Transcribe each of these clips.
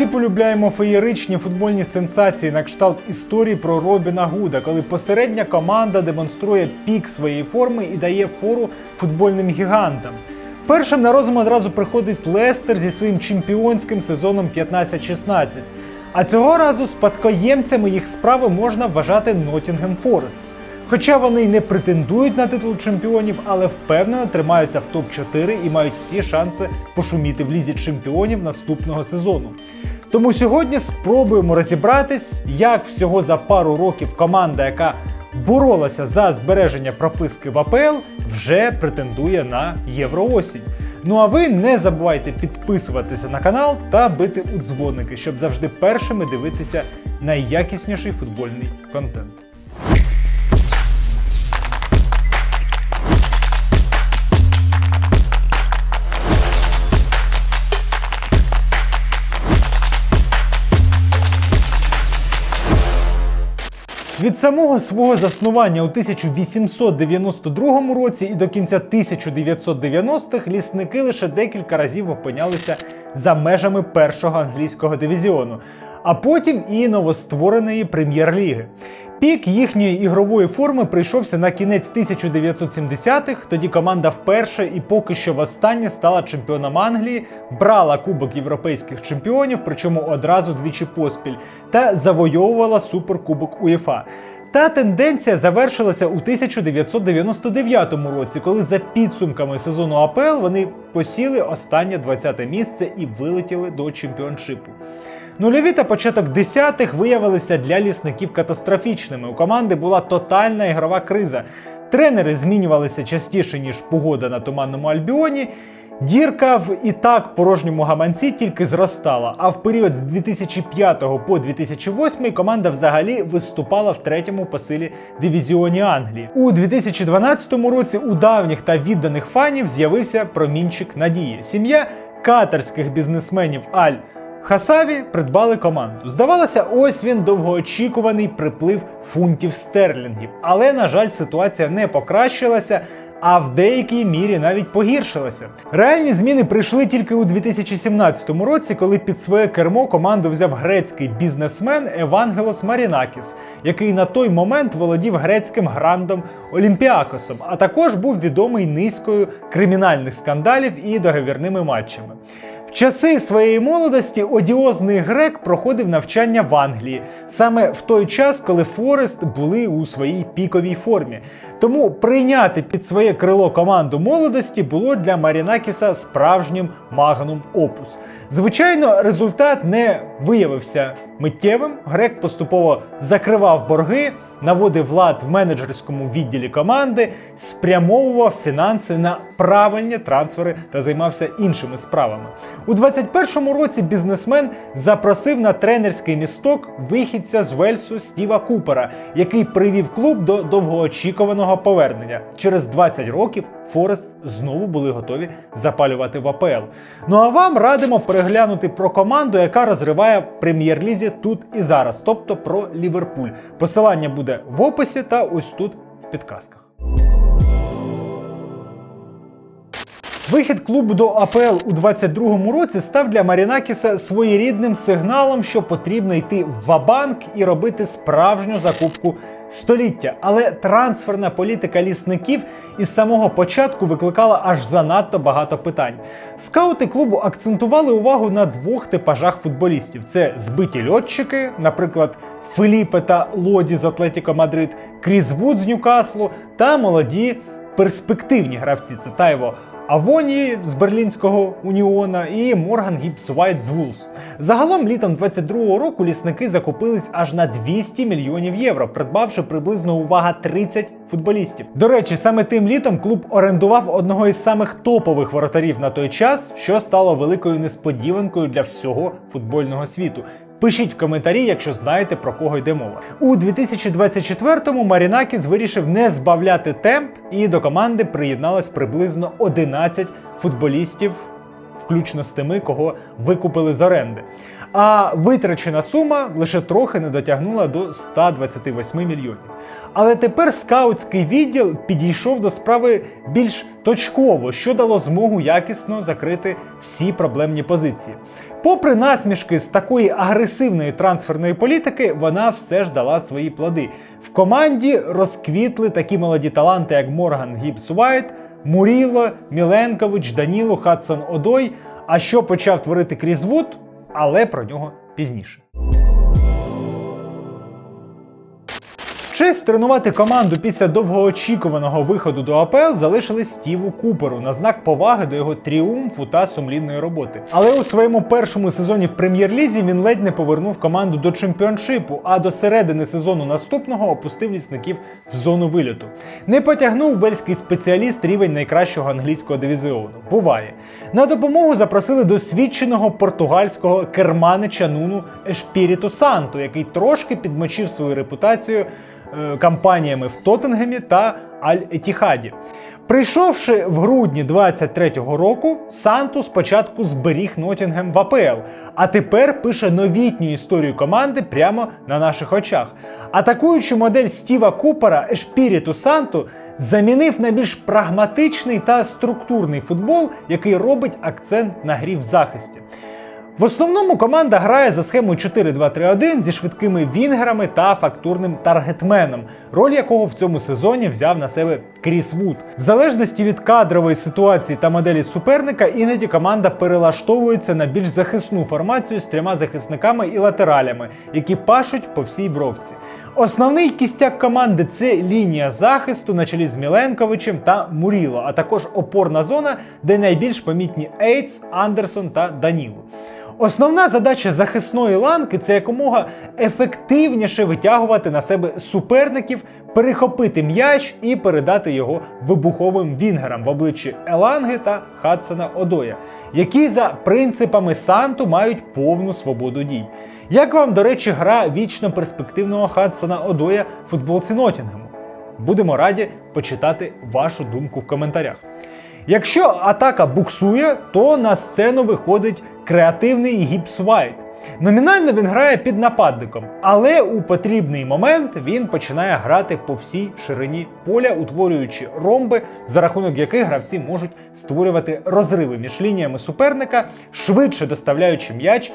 всі полюбляємо феєричні футбольні сенсації на кшталт історії про Робіна Гуда, коли посередня команда демонструє пік своєї форми і дає фору футбольним гігантам. Першим на розум одразу приходить Лестер зі своїм чемпіонським сезоном 15-16. А цього разу спадкоємцями їх справи можна вважати Ноттінгем Форест. Хоча вони й не претендують на титул чемпіонів, але впевнено тримаються в топ-4 і мають всі шанси пошуміти в лізі чемпіонів наступного сезону. Тому сьогодні спробуємо розібратись, як всього за пару років команда, яка боролася за збереження прописки в АПЛ, вже претендує на Євроосінь. Ну а ви не забувайте підписуватися на канал та бити у дзвоники, щоб завжди першими дивитися найякісніший футбольний контент. Від самого свого заснування у 1892 році і до кінця 1990-х лісники лише декілька разів опинялися за межами першого англійського дивізіону, а потім і новоствореної прем'єр-ліги. Пік їхньої ігрової форми прийшовся на кінець 1970-х. Тоді команда вперше і поки що востаннє стала чемпіоном Англії, брала Кубок європейських чемпіонів, причому одразу двічі поспіль, та завойовувала суперкубок УЄФА. Та тенденція завершилася у 1999 році, коли за підсумками сезону АПЛ вони посіли останнє 20-те місце і вилетіли до чемпіоншипу. Нульові та початок десятих виявилися для лісників катастрофічними. У команди була тотальна ігрова криза. Тренери змінювалися частіше, ніж погода на туманному Альбіоні. Дірка в і так порожньому гаманці тільки зростала. А в період з 2005 по 2008 команда взагалі виступала в третьому по силі дивізіоні Англії. У 2012 році у давніх та відданих фанів з'явився промінчик надії. Сім'я катарських бізнесменів Аль Хасаві придбали команду. Здавалося, ось він довгоочікуваний приплив фунтів стерлінгів. Але, на жаль, ситуація не покращилася. А в деякій мірі навіть погіршилася. Реальні зміни прийшли тільки у 2017 році, коли під своє кермо команду взяв грецький бізнесмен Евангелос Марінакіс, який на той момент володів грецьким грандом Олімпіакосом, а також був відомий низкою кримінальних скандалів і договірними матчами. В часи своєї молодості одіозний грек проходив навчання в Англії саме в той час, коли Форест були у своїй піковій формі. Тому прийняти під своє крило команду молодості було для Марінакіса справжнім магнум опус. Звичайно, результат не виявився миттєвим. Грек поступово закривав борги, наводив лад в менеджерському відділі команди, спрямовував фінанси на правильні трансфери та займався іншими справами. У 21-му році бізнесмен запросив на тренерський місток вихідця з Вельсу Стіва Купера, який привів клуб до довгоочікуваного повернення. Через 20 років Форест знову були готові запалювати в АПЛ. Ну а вам радимо переглянути про команду, яка розриває в прем'єр-лізі тут і зараз, тобто про Ліверпуль. Посилання буде в описі та ось тут в підказках. Вихід клубу до АПЛ у 22-му році став для Марінакіса своєрідним сигналом, що потрібно йти в вабанк і робити справжню закупку століття. Але трансферна політика лісників із самого початку викликала аж занадто багато питань. Скаути клубу акцентували увагу на двох типажах футболістів: це збиті льотчики, наприклад. Феліпе та Лоді з Атлетіко Мадрид, Кріс Вуд з Ньюкаслу та молоді перспективні гравці. Це Тайво Авоні з Берлінського Уніона і Морган Гібс Вайт з Вулс. Загалом літом 22-го року лісники закупились аж на 200 мільйонів євро, придбавши приблизно увага 30 футболістів. До речі, саме тим літом клуб орендував одного із самих топових воротарів на той час, що стало великою несподіванкою для всього футбольного світу. Пишіть в коментарі, якщо знаєте про кого йде мова. У 2024-му Марінакіс вирішив не збавляти темп, і до команди приєдналось приблизно 11 футболістів включно з тими, кого викупили з оренди. А витрачена сума лише трохи не дотягнула до 128 мільйонів. Але тепер скаутський відділ підійшов до справи більш точково, що дало змогу якісно закрити всі проблемні позиції. Попри насмішки з такої агресивної трансферної політики, вона все ж дала свої плоди. В команді розквітли такі молоді таланти, як Морган Гібс Уайт, Муріло, Міленкович, Даніло, Хадсон Одой. А що почав творити Кріс Вуд, але про нього пізніше. Честь тренувати команду після довгоочікуваного виходу до АПЛ залишили Стіву Куперу на знак поваги до його тріумфу та сумлінної роботи. Але у своєму першому сезоні в прем'єр-лізі він ледь не повернув команду до чемпіоншипу, а до середини сезону наступного опустив лісників в зону вильоту. Не потягнув бельський спеціаліст рівень найкращого англійського дивізіону. Буває. На допомогу запросили досвідченого португальського керманича Нуну Ешпіріту Санту, який трошки підмочив свою репутацію е, кампаніями в Тоттенгемі та Аль-Етіхаді. Прийшовши в грудні 23-го року, Санту спочатку зберіг Нотінгем в АПЛ, а тепер пише новітню історію команди прямо на наших очах. Атакуючу модель Стіва Купера Ешпіріту Санту замінив на більш прагматичний та структурний футбол, який робить акцент на грі в захисті. В основному команда грає за схемою 4-2-3-1 зі швидкими вінгерами та фактурним таргетменом, роль якого в цьому сезоні взяв на себе Кріс Вуд. В залежності від кадрової ситуації та моделі суперника, іноді команда перелаштовується на більш захисну формацію з трьома захисниками і латералями, які пашуть по всій бровці. Основний кістяк команди це лінія захисту на чолі з Міленковичем та Муріло, а також опорна зона, де найбільш помітні Ейтс, Андерсон та Даніло. Основна задача захисної ланки це якомога ефективніше витягувати на себе суперників, перехопити м'яч і передати його вибуховим вінгерам в обличчі Еланги та Хадсона Одоя, які за принципами Санту мають повну свободу дій. Як вам, до речі, гра вічно перспективного Хадсона Одоя в футболці Нотінгему? Будемо раді почитати вашу думку в коментарях. Якщо атака буксує, то на сцену виходить креативний Гіпс Вайт. Номінально він грає під нападником, але у потрібний момент він починає грати по всій ширині поля, утворюючи ромби, за рахунок яких гравці можуть створювати розриви між лініями суперника, швидше доставляючи м'яч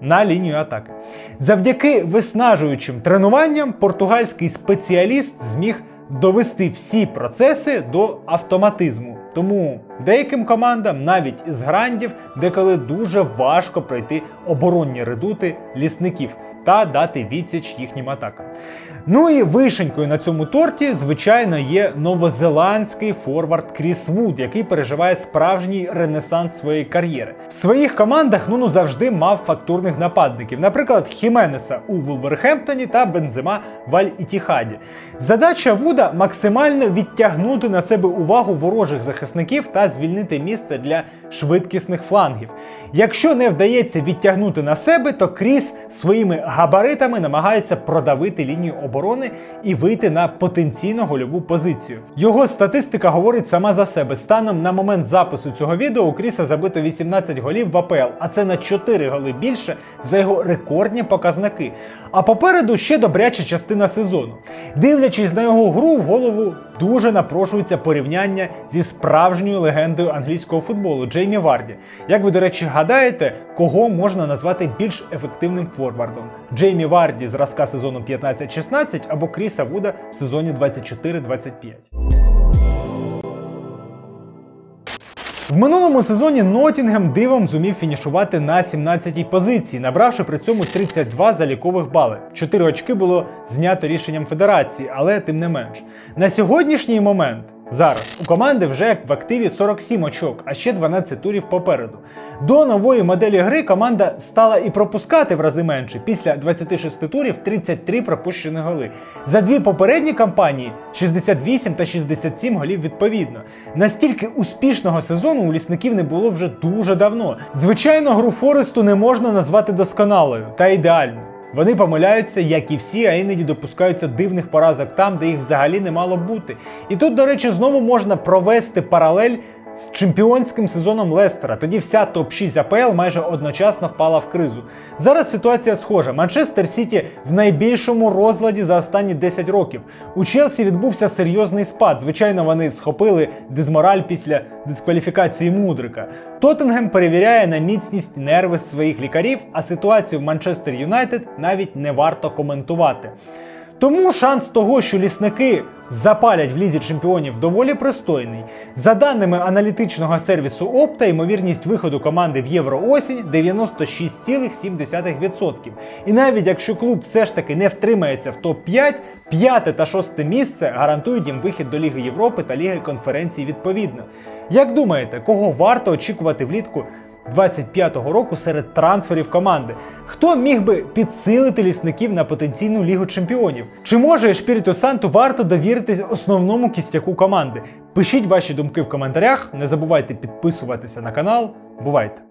на лінію атаки. Завдяки виснажуючим тренуванням португальський спеціаліст зміг довести всі процеси до автоматизму. Тому деяким командам, навіть із грандів, деколи дуже важко пройти оборонні редути лісників та дати відсіч їхнім атакам. Ну і вишенькою на цьому торті, звичайно, є новозеландський форвард Кріс Вуд, який переживає справжній ренесанс своєї кар'єри. В своїх командах Нуну завжди мав фактурних нападників, наприклад, Хіменеса у Вулверхемптоні та Бензема в Аль-Ітіхаді. Задача Вуда максимально відтягнути на себе увагу ворожих захисників та звільнити місце для швидкісних флангів. Якщо не вдається відтягнути на себе, то Кріс своїми габаритами намагається продавити лінію оборони і вийти на потенційно гольову позицію. Його статистика говорить сама за себе. Станом на момент запису цього відео у Кріса забито 18 голів в АПЛ, а це на 4 голи більше за його рекордні показники. А попереду ще добряча частина сезону. Дивлячись на його гру, в голову дуже напрошується порівняння зі справжньою легендою англійського футболу Джеймі Варді. Як ви, до речі, гадаєте, кого можна назвати більш ефективним форвардом? Джеймі Варді зразка сезону 15-16 або Кріса Вуда в сезоні 24-25? В минулому сезоні Нотінгем дивом зумів фінішувати на 17-й позиції, набравши при цьому 32 залікових бали. 4 очки було знято рішенням федерації, але тим не менш. На сьогоднішній момент зараз у команди вже в активі 47 очок, а ще 12 турів попереду. До нової моделі гри команда стала і пропускати в рази менше. Після 26 турів 33 пропущені голи. За дві попередні кампанії 68 та 67 голів відповідно. Настільки успішного сезону у лісників не було вже дуже давно. Звичайно, гру Форесту не можна назвати досконалою та ідеальною. Вони помиляються, як і всі, а іноді допускаються дивних поразок там, де їх взагалі не мало бути. І тут, до речі, знову можна провести паралель з чемпіонським сезоном Лестера. Тоді вся топ-6 АПЛ майже одночасно впала в кризу. Зараз ситуація схожа. Манчестер Сіті в найбільшому розладі за останні 10 років. У Челсі відбувся серйозний спад. Звичайно, вони схопили дизмораль після дискваліфікації Мудрика. Тоттенгем перевіряє на міцність нерви своїх лікарів, а ситуацію в Манчестер Юнайтед навіть не варто коментувати. Тому шанс того, що лісники запалять в лізі чемпіонів, доволі пристойний. За даними аналітичного сервісу Опта, ймовірність виходу команди в Євроосінь 96,7%. І навіть якщо клуб все ж таки не втримається в топ-5, п'яте та шосте місце гарантують їм вихід до Ліги Європи та Ліги конференцій відповідно. Як думаєте, кого варто очікувати влітку 25-го року серед трансферів команди. Хто міг би підсилити лісників на потенційну лігу чемпіонів? Чи може Шпіріту Санту варто довіритись основному кістяку команди? Пишіть ваші думки в коментарях. Не забувайте підписуватися на канал. Бувайте!